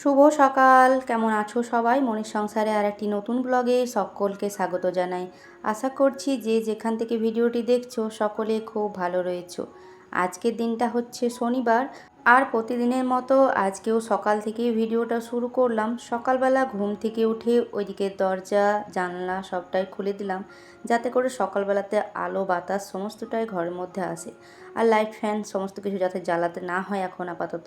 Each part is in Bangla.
শুভ সকাল, কেমন আছো সবাই? মনির সংসারে আর একটি নতুন ব্লগে সকলকে স্বাগত জানাই। আশা করছি যে যেখান থেকে ভিডিওটি দেখছ, সকলে খুব ভালো রয়েছো। আজকের দিনটা হচ্ছে শনিবার আর প্রতিদিনের মতো আজকেও সকাল থেকে ভিডিওটা শুরু করলাম। সকালবেলা ঘুম থেকে উঠে ওইদিকে দরজা, জানলা সবটাই খুলে দিলাম। যাতে করে সকালবেলাতে আলো, বাতাস সমস্তটাই ঘরের মধ্যে আসে। আর লাইট, ফ্যান সমস্ত কিছু যাতে জ্বালাতে না হয় এখন আপাতত।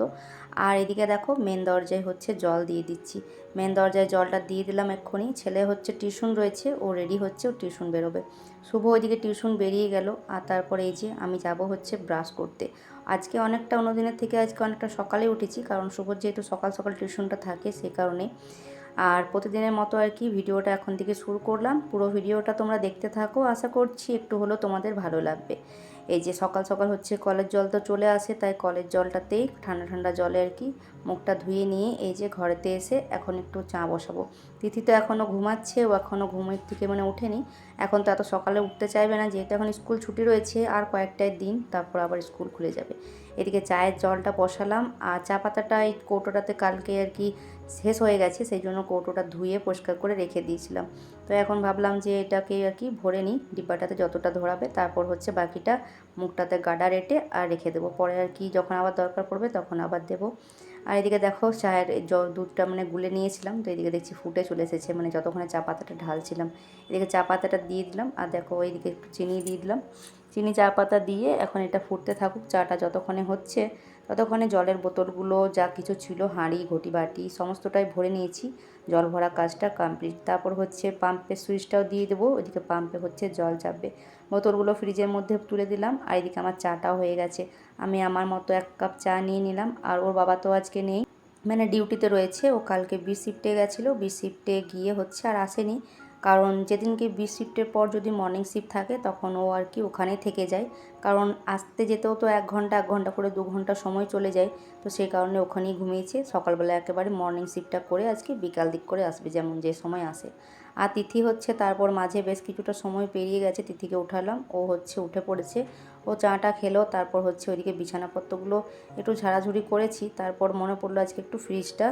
আর এদিকে দেখো মেন দরজায় হচ্ছে জল দিয়ে দিচ্ছি। মেন দরজায় জলটা দিয়ে দিলাম এক্ষুনি। ছেলে হচ্ছে টিউশন রয়েছে, ও রেডি হচ্ছে, ও টিউশন বেরোবে। শুভ ওইদিকে টিউশন বেরিয়ে গেল। আর তারপরে এই যে আমি যাব হচ্ছে ব্রাশ করতে। আজকে অনেকটা অন্য দিনের থেকে আজকে অনেকটা সকালে উঠেছি, কারণ শুভর যেহেতু সকাল সকাল টিউশনটা থাকে সে কারণে। আর প্রতিদিনের মতো আর কি ভিডিওটা এখন থেকে শুরু করলাম। পুরো ভিডিওটা তোমরা দেখতে থাকো। আশা করছি একটু হলেও তোমাদের ভালো লাগবে। এই যে সকাল সকাল হচ্ছে কলের জল তো চলে আসে, তাই কলের জলটাতেই ঠান্ডা ঠান্ডা জলে আর কি মুখটা ধুয়ে নিয়ে এই যে ঘরেতে এসে এখন একটু চা বসাবো। তিথি তো এখনও ঘুমাচ্ছে, ও এখনও ঘুমের থেকে মানে ওঠেনি। এখন তো এত সকালে উঠতে চাইবে না, যেহেতু এখন স্কুল ছুটি রয়েছে, আর কয়েকটাই দিন তারপর আবার স্কুল খুলে যাবে। এদিকে চায়ের জলটা বসালাম, আর চা পাতাটা এই কৌটোটাতে কালকে আর কি শেষ হয়ে গেছে, সেই জন্য কৌটোটা ধুয়ে পরিষ্কার করে রেখে দিয়েছিলাম। তো এখন ভাবলাম যে এটাকে আর কি ভরে নিই, ডিব্বাটাতে যতটা ধরাবে, তারপর হচ্ছে বাকিটা মুখটাতে গাডা রেটে আর রেখে দেবো। পরে আর কি যখন আবার দরকার পড়বে, তখন আবার দেবো। আর এদিকে দেখো চায়ের দুধটা মানে গুলে নিয়েছিলাম, তো এদিকে দেখছি ফুটে চলে এসেছে মানে যতক্ষণে চা পাতাটা ঢালছিলাম, এদিকে চা পাতাটা দিয়ে দিলাম, আর দেখো ওইদিকে একটু চিনি দিয়ে দিলাম। চিনি চা পাতা দিয়ে এখন এটা ফুটতে থাকুক, চাটা যতক্ষণে হচ্ছে ততক্ষণে জলের বোতলগুলো যা কিছু ছিল, হাঁড়ি ঘটি বাটি সমস্তটাই ভরে নিয়েছি। জল ভরা কাজটা কমপ্লিট তারপর হচ্ছে পাম্পের সুইচটাও দিয়ে দেবো, ওইদিকে পাম্পে হচ্ছে জল চাপবে। বোতলগুলো ফ্রিজের মধ্যে তুলে দিলাম, আর এদিকে আমার চাটাও হয়ে গেছে। আমি আমার মতো এক কাপ চা নিয়ে নিলাম, আর ওর বাবা তো আজকে নেই। মানে ডিউটিতে রয়েছে, ও কালকে বি শিফটে গেছিল বি শিফটে গিয়ে হচ্ছে আর আসেনি। কারণ যেদিনকে বি শিফটের পর যদি মর্নিং শিফট থাকে, তখন ও আর কি ওখানে থেকে যায়। কারণ আসতে যেতেও তো এক ঘণ্টা এক ঘণ্টা করে দু ঘণ্টা সময় চলে যায়। তো সেই কারণে ওখানেই ঘুমিয়েছে। সকালবেলা একেবারে মর্নিং শিফটটা করে আজকে বিকাল দিক করে আসবে, যেমন যে সময় আসে। আর তিথি হচ্ছে তারপর মাঝে বেশ কিছুটা সময় পেরিয়ে গেছে, তিথিকে উঠালাম। ও হচ্ছে উঠে পড়েছে। ও চাটা খেলো, তারপর হচ্ছে ওইদিকে বিছানাপত্রগুলো একটু ঝাড়াঝুড়ি করেছি। তারপর মনে পড়ল আজকে একটু ফ্রিজটা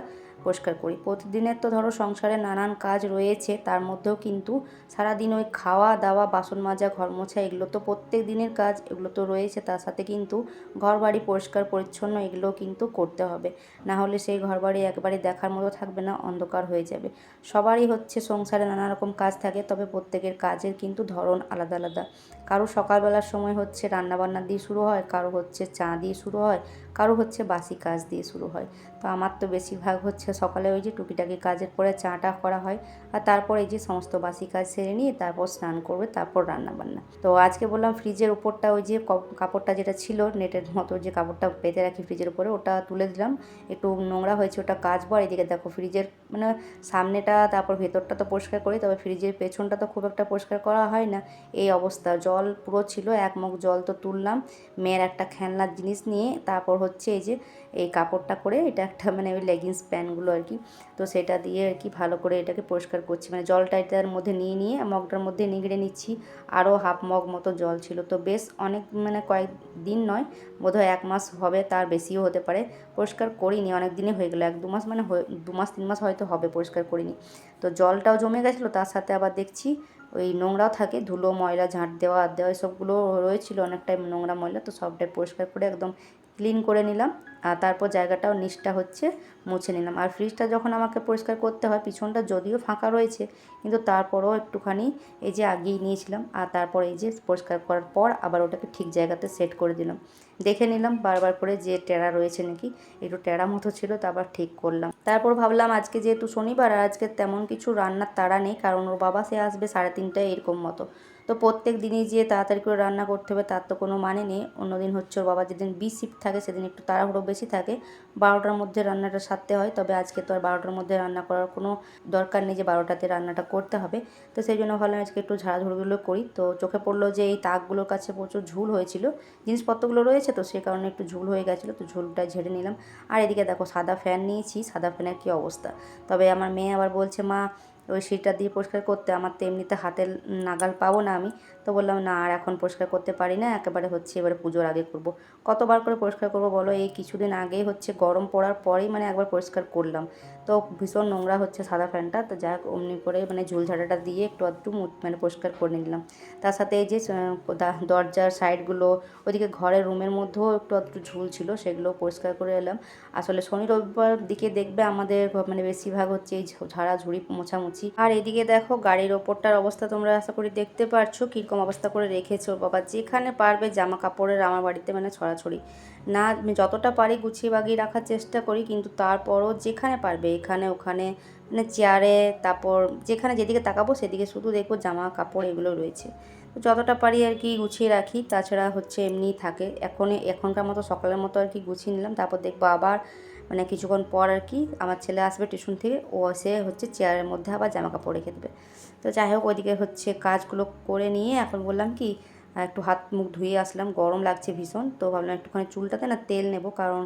পরিষ্কার করি। প্রতিদিনের তো ধরো সংসারে নানান কাজ রয়েছে, তার মধ্যেও কিন্তু সারাদিন ওই খাওয়া দাওয়া, বাসন মাজা, ঘর মোছা এগুলো তো প্রত্যেক দিনের কাজ, এগুলো তো রয়েছে, তার সাথে কিন্তু ঘর বাড়ি পরিষ্কার, পরিচ্ছন্ন এগুলো কিন্তু করতে হবে। না হলে সেই ঘর বাড়ি একবারে দেখার মতো থাকবে না, অন্ধকার হয়ে যাবে। সবারই হচ্ছে সংসারে নানা রকম কাজ থাকে, তবে প্রত্যেকের কাজের কিন্তু ধরন আলাদা আলাদা। কারও সকালবেলার সময় হচ্ছে রান্নাবান্না দিয়ে শুরু হয়, কারও হচ্ছে চা দিয়ে শুরু হয়, কারও হচ্ছে বাসি কাজ দিয়ে শুরু হয়। তো আমার তো বেশিরভাগ হচ্ছে সকালে ওই যে টুকিটাকি কাজের পরে চাটা করা হয় আর তারপর এই যে সমস্ত বাসি কাজ সেরে নিয়ে তারপর স্নান করবে, তারপর রান্না বান্না তো আজকে বললাম ফ্রিজের উপরটা ওই যে কাপড়টা যেটা ছিল নেটের মতো যে কাপড়টা পেতে রাখি ফ্রিজের উপরে ওটা তুলে দিলাম। একটু নোংরা হয়েছে, ওটা কাচবো। আর এদিকে দেখো ফ্রিজের মানে সামনেটা, তারপর ভেতরটা তো পরিষ্কার করি, তবে ফ্রিজের পেছনটা তো খুব একটা পরিষ্কার করা হয় না। এই অবস্থা, জল পুরো ছিল, এক মুখ জল তো তুললাম। মেয়ের একটা খেলনার জিনিস নিয়ে তারপর হচ্ছে এই যে এই কাপড়টা করে এটা একটা মানে ওই লেগিংস প্যান্টগুলো আর কি। তো সেটা দিয়ে আর কি ভালো করে এটাকে পরিষ্কার করছি। মানে জলটা এটার মধ্যে নিয়ে নিয়ে মগটার মধ্যে নিগড়ে নিচ্ছি। আরও হাফ মগ মতো জল ছিল। তো বেশ অনেক মানে কয়েক দিন নয়, বোধহয় এক মাস হবে তার বেশিও হতে পারে। পরিষ্কার করিনি, অনেক দিনে হয়ে গেলো। এক দু মাস মানে দু মাস, তিন মাস হয়তো হবে পরিষ্কার করিনি। তো জলটাও জমে গেছিল, তার সাথে আবার দেখছি ওই নোংরাও থাকে, ধুলো, ময়লা, ঝাঁট দেওয়া আর দেওয়া, এসবগুলো রয়েছিল অনেকটাই নোংরা ময়লা। তো সবটাই পরিষ্কার করে একদম ক্লিন করে নিলাম, আর তারপর জায়গাটাও নিচটা হচ্ছে মুছে নিলাম। আর ফ্রিজটা যখন আমাকে পরিষ্কার করতে হয়, পিছনটা যদিও ফাঁকা রয়েছে, কিন্তু তারপরও একটুখানি এই যে আগিয়ে নিয়েছিলাম, আর তারপর এই যে পরিষ্কার করার পর আবার ওটাকে ঠিক জায়গাতে সেট করে দিলাম। দেখে নিলাম বারবার করে যে টেরা রয়েছে নাকি, একটু টেরা মতো ছিল, তা আবার ঠিক করলাম। তারপর ভাবলাম আজকে যেহেতু শনিবার, আর আজকে তেমন কিছু রান্নার তাড়া নেই, কারণ ওর বাবা সে আসবে সাড়ে তিনটায় এরকম মতো। তো প্রত্যেক দিনই যে তাড়াতাড়ি করে রান্না করতে হবে তার তো কোনো মানে নেই। অন্যদিন হচ্ছে ওর বাবা যেদিন বি শিফট থাকে সেদিন একটু তাড়াহুড়ো বেশি থাকে। বারোটার মধ্যে রান্নাটা সারতে হয়, তবে আজকে তো আর বারোটার মধ্যে রান্না করার কোনো দরকার নেই যে বারোটাতে রান্নাটা করতে হবে। তো সেই জন্য ভাবলাম আজকে একটু ঝাড়াঝুড়িগুলো করি। তো চোখে পড়ল যে এই তাকগুলোর কাছে প্রচুর ঝুল হয়েছিল, জিনিসপত্রগুলো রয়েছে তো সে কারণে একটু ঝুল হয়ে গেছিল, তো ঝুলটা ঝেড়ে নিলাম। আর এদিকে দেখো সাদা ফ্যান নিয়েছি, সাদা ফ্যানের কী অবস্থা? তবে আমার মেয়ে আবার বলছে, মা ওই সিটটা দিয়ে পরিষ্কার করতে আমার তো এমনিতে হাতে নাগাল পাবো না আমি। তো বললাম, না, আর এখন পরিষ্কার করতে পারি না, একেবারে হচ্ছে এবারে পুজোর আগে করব। কতবার করে পরিষ্কার করব বলো? এই কিছুদিন আগেই হচ্ছে গরম পড়ার পরেই মানে একবার পরিষ্কার করলাম। তো ভীষণ নোংরা হচ্ছে সাদা ফ্যানটা। তো যাক অমনি করে মানে ঝুলঝাড়াটা দিয়ে একটু একটু মানে পরিষ্কার করে নিলাম। তার সাথে এই যে দরজার সাইডগুলো, ওইদিকে ঘরের রুমের মধ্যেও একটু একটু ঝুল ছিল, সেগুলো পরিষ্কার করে এলাম। আসলে শনি রবিবার দিকে দেখবে আমাদের মানে বেশিরভাগ হচ্ছে এই ঝাড়া ঝুড়ি মোছামুছি আর এদিকে দেখো, গাড়ির ওপরটার অবস্থা তোমরা আশা করি দেখতে পারছ। কীরকম অবস্থা করে রেখেছো বাবা? যেখানে পারবে জামা কাপড়ের আমার বাড়িতে মানে ছড়াছড়ি। না যতটা পারি গুছিয়ে বাগিয়ে রাখার চেষ্টা করি, কিন্তু তারপরও যেখানে পারবে, এখানে, ওখানে মানে চেয়ারে, তারপর যেখানে যেদিকে তাকাবো সেদিকে শুধু দেখব জামা কাপড় এগুলো রয়েছে। তো যতটা পারি আর কি গুছিয়ে রাখি, তাছাড়া হচ্ছে এমনি থাকে। এখন এখনকার মতো সকালের মতো আর কি গুছিয়ে নিলাম, তারপর দেখব আবার মানে কিছুক্ষণ পর আর কি আমার ছেলে আসবে টিউশন থেকে, ও সে হচ্ছে চেয়ারের মধ্যে আবার জামা কাপড় রেখে দেবে। তো যাই হোক, ওইদিকে হচ্ছে কাজগুলো করে নিয়ে এখন বললাম কি একটু হাত মুখ ধুয়ে আসলাম, গরম লাগছে ভীষণ। তো ভাবলাম একটুখানি চুলটাতে না তেল নেব, কারণ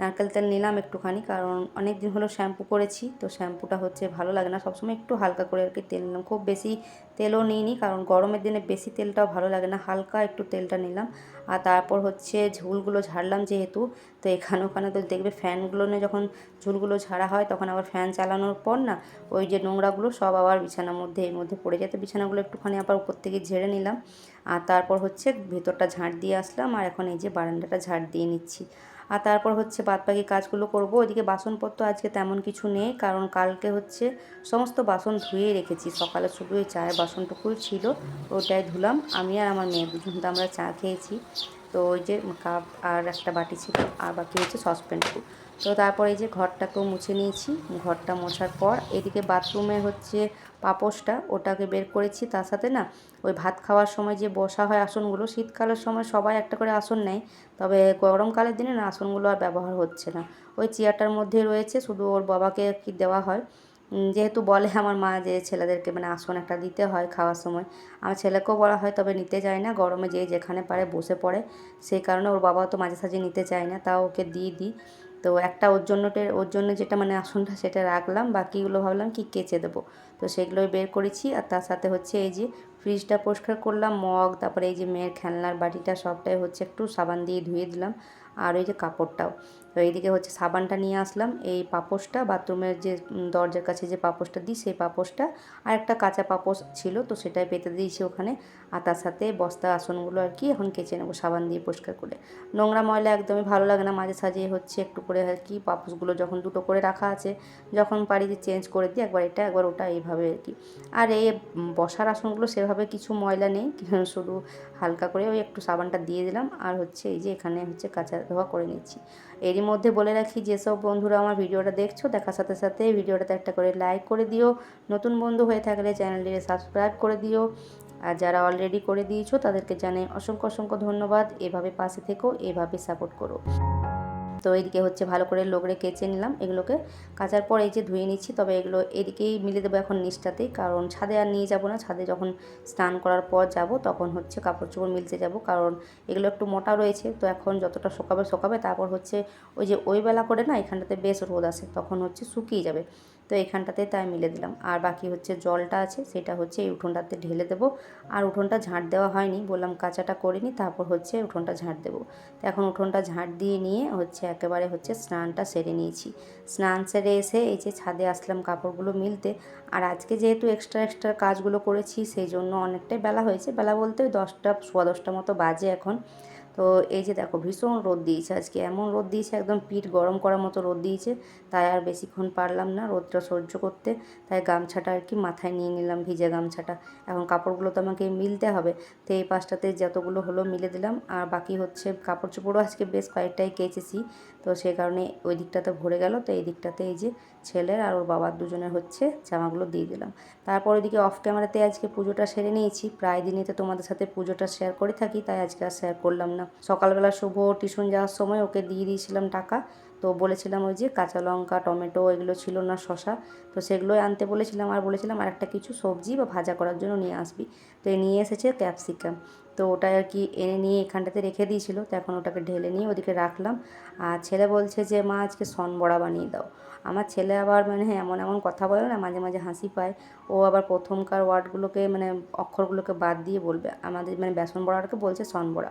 নারকেল তেল নিলাম একটুখানি, কারণ অনেক দিন হলো শ্যাম্পু করেছি। তো শ্যাম্পুটা হচ্ছে ভালো লাগে না, সবসময় একটু হালকা করে আর কি তেল নিলাম। খুব বেশি তেলও নিইনি, কারণ গরমের দিনে বেশি তেলটাও ভালো লাগে না, হালকা একটু তেলটা নিলাম। আর তারপর হচ্ছে ঝুলগুলো ঝাড়লাম যেহেতু, তো এখানে ওখানে তো দেখবে ফ্যানগুলো নিয়ে যখন ঝুলগুলো ঝাড়া হয়, তখন আবার ফ্যান চালানোর পর না ওই যে নোংরাগুলো সব আবার বিছানার মধ্যে, এর মধ্যে পড়ে যেত বিছানাগুলো একটুখানি আবার উপর থেকে ঝেড়ে নিলাম। আর তারপর হচ্ছে ভেতরটা ঝাঁট দিয়ে আসলাম, আর এখন এই যে বারান্দাটা ঝাঁট দিয়ে নিচ্ছি। আর তারপর হচ্ছে বাদবাকি কাজগুলো করব, ওইদিকে বাসনপত্র আজকে তেমন কিছু নেই, কারণ কালকে হচ্ছে সমস্ত বাসন ধুয়ে রেখেছি। সকালে শুধু ওই চায়ের বাসনটুকুই ছিল, ওটাই ধুলাম। আমি আর আমার মেয়ে দুজন আমরা চা খেয়েছি। তো ওই যে কাপ আর একটা বাটি ছিল, আর বাকি হচ্ছে সসপ্যানটুকু তো তারপরে এই যে ঘরটাকেও মুছে নিয়েছি, ঘরটা মোছার পর এদিকে বাথরুমে হচ্ছে পাপোশটা, ওটাকে বের করেছি। তার সাথে না ওই ভাত খাওয়ার সময় যে বসা হয় আসনগুলো, শীতকালের সময় সবাই একটা করে আসন নেয়। তবে গরমকালের দিনে না আসনগুলো আর ব্যবহার হচ্ছে না। ওই চেয়ারটার মধ্যে রয়েছে, শুধু ওর বাবাকে কি দেওয়া হয়। যেহেতু বলে আমার মা যে ছেলেদেরকে মানে আসন একটা দিতে হয় খাওয়ার সময়, আমার ছেলেকেও বলা হয় তবে নিতে যায় না, গরমে যে যেখানে পারে বসে পড়ে। সেই কারণে ওর বাবাও তো মাঝে সাঝে নিতে চায় না, তাও ওকে দিয়ে দিই। তো একটা ওর জন্যটে ওর জন্য যেটা মানে আসনটা সেটা রাখলাম, বাকিগুলো ভাবলাম কি কেচে দেবো। তো সেগুলোই বের করেছি আর তার সাথে হচ্ছে এই যে ফ্রিজটা পরিষ্কার করলাম, মগ, তারপরে এই যে মেয়ের খেলনার বাটিটা সবটাই হচ্ছে একটু সাবান দিয়ে ধুয়ে দিলাম, আর ওই যে কাপড়টাও। তো এইদিকে হচ্ছে সাবানটা নিয়ে আসলাম, এই পাপোশটা, বাথরুমের যে দরজার কাছে যে পাপোশটা দিই, সেই পাপোশটা। আর একটা কাঁচা পাপোশ ছিল, তো সেটাই পেতে দিয়েছি ওখানে। আর তার সাথে বস্তা আসনগুলো আর কি, এখন কেচে নেব সাবান দিয়ে পরিষ্কার করে। নোংরা ময়লা একদমই ভালো লাগে না, মাঝে সাঝে হচ্ছে একটু করে আর কি, পাপোশগুলো যখন দুটো করে রাখা আছে, যখন পারি যে চেঞ্জ করে দিই, একবার এটা, একবার ওটা, এইভাবে আর কি। আর এই বসার আসনগুলো সেভাবে কিছু ময়লা নেই, শুধু হালকা করে ওই একটু সাবানটা দিয়ে দিলাম। আর হচ্ছে এই যে এখানে হচ্ছে কাঁচা ধোয়া করে নিচ্ছি। এরই মধ্যে বলে রাখি, যেসব বন্ধুরা আমার ভিডিওটা দেখছ, দেখার সাথে সাথে ভিডিওটাতে একটা করে লাইক করে দিও। নতুন বন্ধু হয়ে থাকলে চ্যানেলটিকে সাবস্ক্রাইব করে দিও। আর যারা অলরেডি করে দিয়েছ, তাদেরকে জানাই অসংখ্য অসংখ্য ধন্যবাদ। এভাবে পাশে থেকো, এভাবে সাপোর্ট করো। তো এদিকে হচ্ছে ভালো করে লোকড়ে কেচে নিলাম, এগুলোকে কাচার পর এই যে ধুয়ে নিচ্ছি, তবে এগুলো এদিকেই মিলে দেবো এখন নিচটাতেই কারণ ছাদে আর নিয়ে যাব না, ছাদে যখন স্নান করার পর যাব তখন হচ্ছে কাপড় চোপড় মিলতে যাব, কারণ এগুলো একটু মোটা রয়েছে, তো এখন যতটা শোকাবে শোকাবে, তারপর হচ্ছে ওই যে ওই বেলা করে না, এখানটাতে বেশ রোদ আসে, তখন হচ্ছে শুকিয়ে যাবে। তো এখানটাতে তাই মিলে দিলাম। আর বাকি হচ্ছে জলটা আছে, সেটা হচ্ছে এই উঠোনটাতে ঢেলে দেবো। আর উঠোনটা ঝাঁট দেওয়া হয়নি, বললাম কাঁচাটা করিনি তারপর হচ্ছে উঠোনটা ঝাঁট দেবো। তো এখন উঠোনটা ঝাঁট দিয়ে নিয়ে হচ্ছে একেবারে হচ্ছে স্নানটা সেরে নিয়েছি। স্নান সেরে এসে এই যে ছাদে আসলাম কাপড়গুলো মিলতে। আর আজকে যেহেতু এক্সট্রা এক্সট্রা কাজগুলো করেছি, সেই জন্য অনেকটাই বেলা হয়েছে। বেলা বলতে ওই দশটা, সোয়া দশটা মতো বাজে এখন। তো এই যে দেখো, ভীষণ রোদ দিয়েছে আজকে। এমন রোদ দিয়েছে, একদম পিঠ গরম করার মতো রোদ দিয়েছে। তাই আর বেশিক্ষণ পারলাম না রোদটা সহ্য করতে। তাই গামছাটা আর কি মাথায় নিয়ে নিলাম, ভিজে গামছাটা। এখন কাপড়গুলো তো আমাকে মিলতে হবে। তো এই পাশটাতে যতগুলো হলো মিলে দিলাম। আর বাকি হচ্ছে কাপড় চোপড়ও আজকে বেশ কয়েকটাই কেচেছি। তো সেই কারণে ওই দিকটাতে ভরে গেল। তো এই দিকটাতে এই যে ছেলের আর ওর বাবার দুজনের হচ্ছে জামাগুলো দিয়ে দিলাম। তারপর ওইদিকে অফ ক্যামেরাতে আজকে পুজোটা সেরে নিয়েছি। প্রায় দিনই তো তোমাদের সাথে পুজোটা শেয়ার করে থাকি, তাই আজকে আর শেয়ার করলাম না। সকালবেলা শুভ টিউশন যাওয়ার সময় ওকে দিয়ে দিয়েছিলাম টাকা। তো বলেছিলাম ওই যে কাঁচা লঙ্কা, টমেটো এগুলো ছিল না শশা তো সেগুলোই আনতে বলেছিলাম, আর বলেছিলাম আর একটা কিছু সবজি বা ভাজা করার জন্য নিয়ে আসবি। তো নিয়ে এসেছে ক্যাপসিকাম তো ওটা আর কি এনে নিয়ে এখানটাতে রেখে দিয়েছিল। তো এখন ওটাকে ঢেলে নিয়ে ওদিকে রাখলাম। আর ছেলে বলছে যে, মা, আজকে সন বড়া বানিয়ে দাও। আমার ছেলে আবার মানে এমন এমন কথা বলে না, মাঝে মাঝে হাসি পায়। ও আবার প্রথমকার ওয়ার্ডগুলোকে মানে অক্ষরগুলোকে বাদ দিয়ে বলবে, আমাদের মানে বেসন বড়াটাকে বলছে সন বড়া।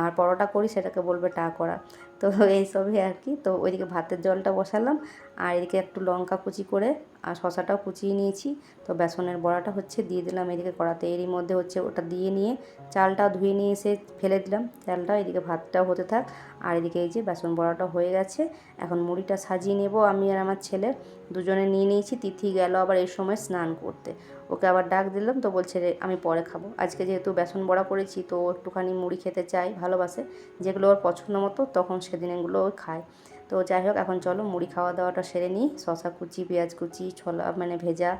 আর পরোটা করি সেটাকে বলবে টা করা। তো এইসবই আর কি। তো ওইদিকে ভাতের জলটা বসালাম। আর এদিকে একটু লঙ্কা কুচি করে আর শশাটাও কুচিয়ে নিয়েছি। তো বেসনের বড়াটা হচ্ছে দিয়ে দিলাম এদিকে কড়াতে। এরই মধ্যে হচ্ছে ওটা দিয়ে নিয়ে চালটা ধুয়ে নিয়ে এসে ফেলে দিলাম চালটা। এদিকে ভাতটাও হতে থাক। আর এদিকে এই যে বেসন বড়াটা হয়ে গেছে। এখন মুড়িটা সাজিয়ে নেব আমি আর আমার ছেলে। দুজনে নিয়ে নিয়েছি। তিথি গেল আবার এই সময় স্নান করতে। ওকে আবার ডাক দিলাম। তো বলছে রে আমি পরে খাব। আজকে যেহেতু বেসন বড়া করেছি, তো একটুখানি মুড়ি খেতে চাই, ভালোবাসে। যেগুলো ওর পছন্দ মতো, তখন সেদিন এগুলো খায়। তো যাই হোক, এখন চলো মুড়ি খাওয়া দাওয়াটা সেরে নিই। শশা কুচি, পেঁয়াজ কুচি, ছোলা মানে ভেজা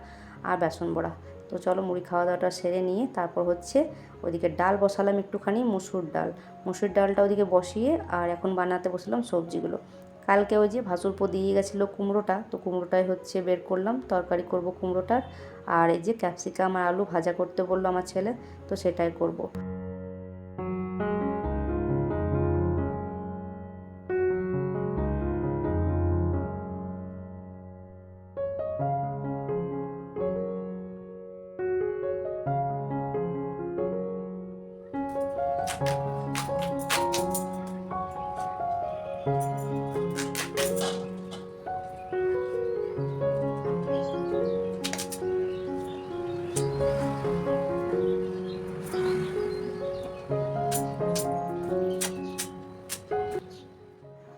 আর বেসন বড়া। তো চলো মুড়ি খাওয়া দাওয়াটা সেরে নিয়ে তারপর হচ্ছে ওদিকে ডাল বসালাম একটুখানি, মুসুর ডাল। মুসুর ডালটা ওদিকে বসিয়ে আর এখন বানাতে বসলাম সবজিগুলো। কালকে ওই যে ভাসুরপো দিয়ে গেছিল কুমড়োটা, তো কুমড়োটাই হচ্ছে বের করলাম। তরকারি করব কুমড়োটার। আর এই যে ক্যাপসিকাম আর আলু ভাজা করতে বলল আমার ছেলে, তো সেটাই করব।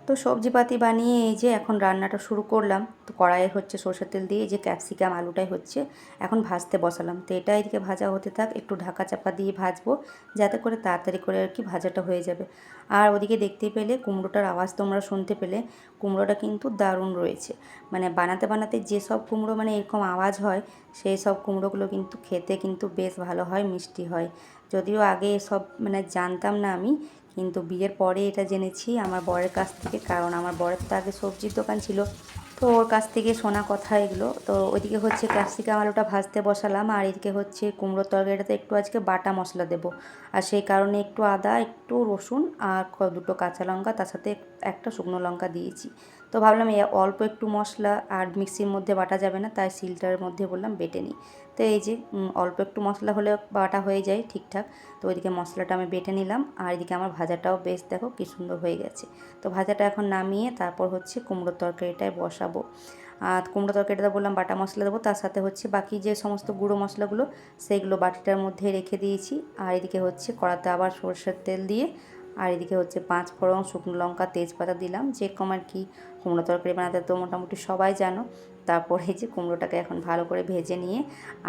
তো সবজিপাতি বানিয়ে এই যে এখন রান্নাটা শুরু করলাম। তো কড়াইয়ে হচ্ছে সর্ষের তেল দিয়ে যে ক্যাপসিকাম, আলুটাই হচ্ছে। এখন ভাজতে বসালাম। তো এটা এদিকে ভাজা হতে থাক, একটু ঢাকা চাপা দিয়ে ভাজবো, যাতে করে তাড়াতাড়ি করে আর কি ভাজাটা হয়ে যাবে। আর ওদিকে দেখতে পেলে, কুমড়োটার আওয়াজ তোমরা শুনতে পেলে, কুমড়োটা কিন্তু দারুণ রয়েছে। মানে বানাতে বানাতে যেসব কুমড়ো মানে এরকম আওয়াজ হয়, সেই সব কুমড়োগুলো কিন্তু খেতে কিন্তু বেশ ভালো হয়, মিষ্টি হয়। যদিও আগে সব মানে জানতাম না আমি কিন্তু বিয়ের পরে এটা জেনেছি আমার বরের কাছ থেকে, কারণ আমার বরের তো আগে সবজির দোকান ছিল। তো ওর কাছ থেকে শোনা কথা এগুলো। তো ওইদিকে হচ্ছে ক্যাপসিকাম আলুটা ভাজতে বসালাম, আর এদিকে হচ্ছে কুমড়োর তরকারিটাতে একটু আজকে বাটা মশলা দেব। আর সেই কারণে একটু আদা, একটু রসুন, আর দুটো কাঁচা লঙ্কা, তার সাথে একটা শুকনো লঙ্কা দিয়েছি। তো ভাবলাম অল্প একটু মশলা, আর মিক্সির মধ্যে বাটা যাবে না, তাই সিলটার মধ্যে বললাম বেটে নিই। তো এই যে অল্প একটু মশলা হলে বাটা হয়ে যায় ঠিকঠাক। তো ওইদিকে মশলাটা আমি বেটে নিলাম। আর এদিকে আমার ভাজাটাও বেশ দেখো কী সুন্দর হয়ে গেছে। তো ভাজাটা এখন নামিয়ে তারপর হচ্ছে কুমড়োর তরকারিটায় বসাবো। আর কুমড়ো তরকারিটা বললাম, বাটা মশলা দেবো, তার সাথে হচ্ছে বাকি যে সমস্ত গুঁড়ো মশলাগুলো সেইগুলো বাটিটার মধ্যে রেখে দিয়েছি। আর এদিকে হচ্ছে কড়াতে আবার সর্ষের তেল দিয়ে, আর এদিকে হচ্ছে পাঁচ ফোড়ন শুকনো লঙ্কা, তেজপাতা দিলাম। যে কম আর কি কুমড়ো তরকারি বানাতে তো মোটামুটি সবাই জানো। তারপরে যে কুমড়োটাকে এখন ভালো করে ভেজে নিয়ে,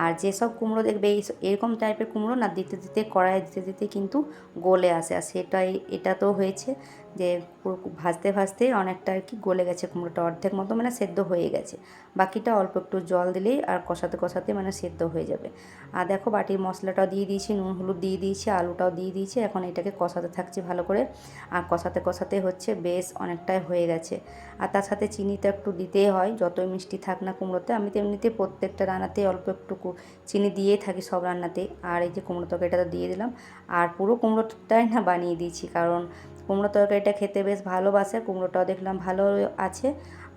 আর যেসব কুমড়ো দেখবে এই এরকম টাইপের কুমড়ো না দিতে দিতে কড়াই দিতে দিতে কিন্তু গলে আসে। আর সেটাই, এটা তো হয়েছে যে পুরো ভাজতে ভাজতে অনেকটা আর কি গলে গেছে কুমড়োটা অর্ধেক মতো মানে সেদ্ধ হয়ে গেছে। বাকিটা অল্প একটু জল দিলেই আর কষাতে কষাতে মানে সেদ্ধ হয়ে যাবে। আর দেখো বাটির মশলাটাও দিয়ে দিয়েছি, নুন, হলুদ দিয়ে দিয়েছি, আলুটাও দিয়ে দিয়েছি, এখন এটাকে কষাতে থাকছি ভালো করে। আর কষাতে কষাতে হচ্ছে বেশ অনেকটাই হয়ে গেছে। আর তার সাথে চিনিটা একটু দিতেই হয়, যতই মিষ্টি থাক না কুমড়োতে। আমি তো এমনিতে প্রত্যেকটা রান্নাতে অল্প একটু চিনি দিয়েই থাকি সব রান্নাতে। আর এই যে কুমড়ো তরকারিটা দিয়ে দিলাম। আর পুরো কুমড়োটাই না বানিয়ে দিয়েছি, কারণ কুমড়ো তরকারিটা খেতে বেশ ভালোবাসে, কুমড়োটাও দেখলাম ভালো আছে।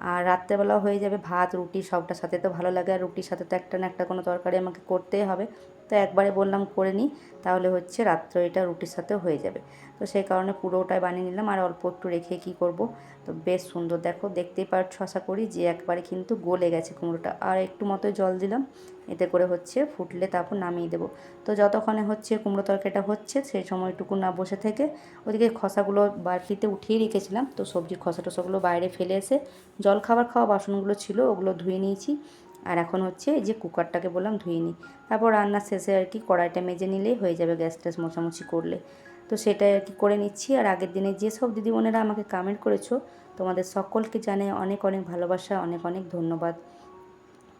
আর রাত্রেবেলাও হয়ে যাবে ভাত, রুটি, সবটার সাথে তো ভালো লাগে। আর রুটির সাথে তো একটা না একটা কোনো তরকারি আমাকে করতেই হবে। তো একবারে বললাম করে নিই, তাহলে হচ্ছে রাত্রে এটা রুটির সাথেও হয়ে যাবে। তো সেই কারণে পুরোটাই বানিয়ে নিলাম আর অল্প একটু রেখে কী করব? তো বেশ সুন্দর, দেখো দেখতেই পারছ আশা করি যে একবারে কিন্তু গলে গেছে কুমড়োটা। আর একটু মতো জল দিলাম, এতে করে হচ্ছে ফুটলে তারপর নামিয়ে দেবো। তো যতক্ষণে হচ্ছে কুমড়ো তরকারিটা হচ্ছে, সেই সময়টুকু না বসে থেকে ওদিকে খসাগুলো বাটিতে উঠিয়ে রেখেছিলাম। তো সবজির খসা টসাগুলো বাইরে ফেলে এসে জল খাবার খাওয়া বাসনগুলো ছিল, ওগুলো ধুয়ে নিয়েছি। আর এখন হচ্ছে যে কুকারটাকে বললাম ধুয়ে নিই। তারপর রান্নার শেষে আর কি কড়াইটা মেজে নিলেই হয়ে যাবে গ্যাস ট্যাস মোছামুছি করলে। তো সেটাই আর কি করে নিচ্ছি। আর আগের দিনে যেসব দিদিবোনেরা আমাকে কমেন্ট করেছ, তোমাদের সকলকে জানে অনেক অনেক ভালোবাসা, অনেক অনেক ধন্যবাদ।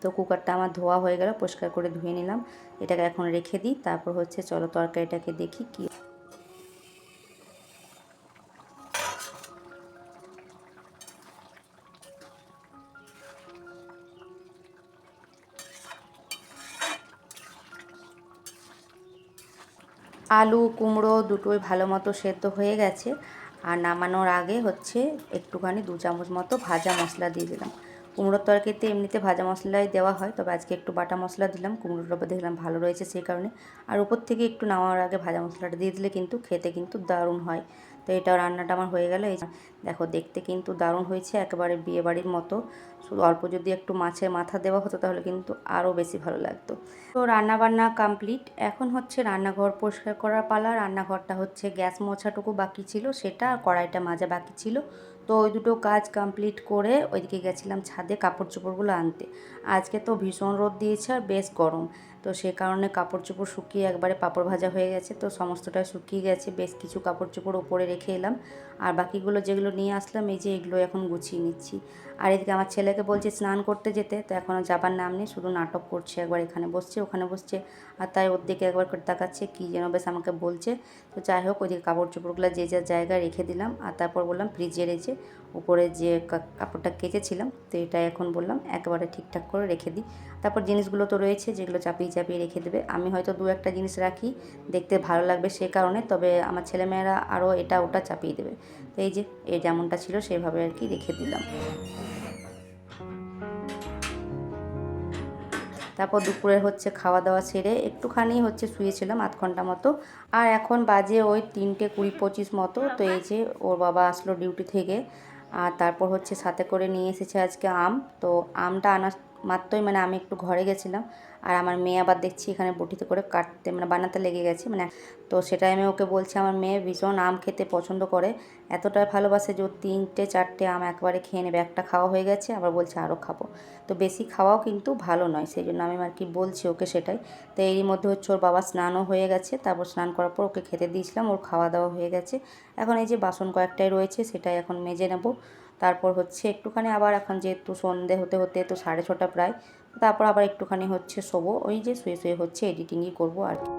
তো কুকারটা আমার ধোয়া হয়ে গেল, পরিষ্কার করে ধুয়ে নিলাম। এটাকে এখন রেখে দিই। তারপর হচ্ছে চলো তরকারিটাকে দেখি কী আলু, কুমড়ো দুটোই ভালো মতো সেদ্ধ হয়ে গেছে। আর নামানোর আগে হচ্ছে একটুখানি দু চামচ মতো ভাজা মশলা দিয়ে দিলাম। কুমড়োর তরকারিতে এমনিতে ভাজা মশলাই দেওয়া হয়, তবে আজকে একটু বাটা মশলা দিলাম উপর দেখলাম ভালো রয়েছে সেই কারণে। আর উপর থেকে একটু নামানোর আগে ভাজা মশলাটা দিয়ে দিলে কিন্তু খেতে কিন্তু দারুণ হয়। তো এটাও রান্নাটা আমার হয়ে গেল। এই দেখো, দেখতে কিন্তু দারুণ হয়েছে, একেবারে বিয়ে বাড়ির মতো। শুধু অল্প যদি একটু মাছের মাথা দেওয়া হতো, তাহলে কিন্তু আরও বেশি ভালো লাগতো। তো রান্না বান্না কমপ্লিট। এখন হচ্ছে রান্নাঘর পরিষ্কার করার পালা। রান্নাঘরটা হচ্ছে গ্যাস মোছাটুকু বাকি ছিল, সেটা আর কড়াইটা মাজা বাকি ছিল। তো ওই দুটো কাজ কমপ্লিট করে ওইদিকে গেছিলাম ছাদে কাপড় চোপড়গুলো আনতে। আজকে তো ভীষণ রোদ দিয়েছে আর বেশ গরম। তো সে কারণে কাপড় চোপড় শুকিয়ে একবারে পাপড় ভাজা হয়ে গেছে। তো সমস্তটা শুকিয়ে গেছে, বেশ কিছু কাপড় চোপড় ওপরে রেখে এলাম। আর বাকিগুলো যেগুলো নিয়ে আসলাম, এই যে এগুলো এখন গুছিয়ে নিচ্ছি। আর এদিকে আমার ছেলেকে বলছে স্নান করতে যেতে, তো এখনও যাবার নাম নেই, শুধু নাটক করছে, একবার এখানে বসছে, ওখানে বসছে। আর তাই ওর দিকে একবার করে তাকাচ্ছে, কী যেন বেশ আমাকে বলছে। তো যাই হোক, ওইদিকে কাপড় চোপড়গুলো যে যার জায়গায় রেখে দিলাম, আর তারপর বললাম ফ্রিজে রেখে, উপরে যে কাপড়টা কেচেছিলাম, তো এটা এখন বললাম, একেবারে ঠিকঠাক করে রেখে দিই। তারপর জিনিসগুলো তো রয়েছে, যেগুলো চাপিয়ে চাপিয়ে রেখে দেবে। আমি হয়তো দু একটা জিনিস রাখি, দেখতে ভালো লাগবে সে কারণে, তবে আমার ছেলেমেয়েরা আরও এটা ওটা চাপিয়ে দেবে। তো এই যে, এই যেমনটা ছিল, সেভাবে আর কি রেখে দিলাম। তারপর দুপুরের হচ্ছে খাওয়া দাওয়া সেরে একটুখানি হচ্ছে শুয়েছিলাম আধ ঘণ্টা মতো। আর এখন বাজে ওই তিনটে কুড়ি পঁচিশ মতো, তো এই যে ওর বাবা আসলো ডিউটি থেকে। আর তারপর হচ্ছে সাথে করে নিয়ে এসেছে আজকে আম। তো আমটা আনার মাত্রই মানে আমি একটু ঘরে গেছিলাম আর আমার মেয়ে আবার দেখছি এখানে বটিতে করে কাটতে মানে বানাতে লেগে গেছে মানে তো সেটাই আমি ওকে বলছি, আমার মেয়ে ভীষণ আম খেতে পছন্দ করে, এতটাই ভালোবাসে যে তিনটে চারটে আম একবারে খেয়ে নেবে, একটা খাওয়া হয়ে গেছে, আবার বলছে আরও খাব। তো বেশি খাওয়াও কিন্তু ভালো নয়, সেই জন্য আমি আর কি বলছি ওকে সেটাই। তো এরই মধ্যে হচ্ছে ওর বাবা স্নানও হয়ে গেছে, তারপর স্নান করার পর ওকে খেতে দিয়েছিলাম, ওর খাওয়া দাওয়া হয়ে গেছে। এখন এই যে বাসন কয়েকটাই রয়েছে সেটাই এখন মেজে নেব। তারপর হচ্ছে একটুখানি আবার এখন যেহেতু সন্ধে হতে হতে তো সাড়ে ছটা প্রায়, তারপর আবার একটুখানি হচ্ছে শোবো। ওই যে শুয়ে শুয়ে হচ্ছে এডিটিংই করব আর কি।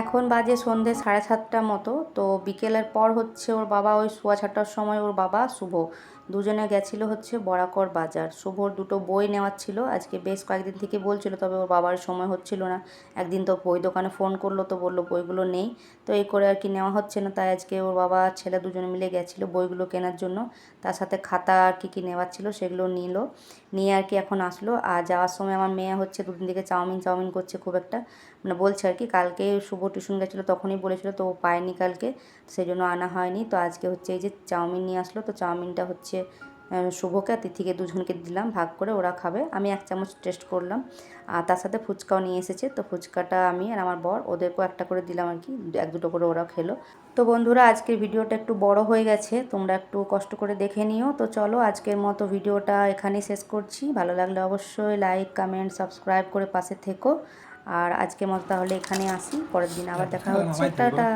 এখন বাজে সন্ধে সাড়ে সাতটা মতো, তো বিকেলের পর হচ্ছে ওর বাবা ওই সোয়া ছটার সময় ওর বাবা শুভ দুজনে গেছিল হচ্ছে বরাকর বাজার। শুভর দুটো বই নেওয়ার ছিল। আজকে বেশ কয়েকদিন থেকে বলছিল, তবে ওর বাবার সময় হচ্ছিল না। একদিন তো বই দোকানে ফোন করল, তো বলল বইগুলো নেই। তো এই করে আর কি নেওয়া হচ্ছে না, তাই আজকে ওর বাবা, ছেলে দুজনে মিলে গেছিল বইগুলো কেনার জন্য। তার সাথে খাতা আর কী কী নেওয়ার ছিল সেগুলো নিল। নিয়ে আর কি এখন আসলো। আর যাওয়ার সময় আমার মেয়ে হচ্ছে দুদিন থেকে চাউমিন চাউমিন করছে খুব একটা। মানে বলছে আর কি, কালকে শুভ টিউশন গেছিল, তখনই বলেছিল, তো ও পায়নি কালকে সেই জন্য আনা হয়নি। তো আজকে হচ্ছে এই যে চাউমিন নিয়ে আসলো। তো চাউমিনটা হচ্ছে শুভকে আর তিথিকে দুজনকে দিলাম ভাগ করে ওরা খাবে। আমি এক চামচ টেস্ট করলাম। আর তার সাথে ফুচকাও নিয়ে এসেছে। তো ফুচকাটা আমি আর আমার বর ওদেরকেও একটা করে দিলাম আর কি। এক দুটো করে ওরা খেলো। তো বন্ধুরা আজকের ভিডিওটা একটু বড় হয়ে গেছে। তোমরা একটু কষ্ট করে দেখে নিও। তো চলো আজকের মতো ভিডিওটা এখানেই শেষ করছি। ভালো লাগলে অবশ্যই লাইক কমেন্ট সাবস্ক্রাইব করে পাশে থেকো। আর আজকের মতো তাহলে এখানে আসি। পরের দিন আবার দেখা হচ্ছে। টাটা!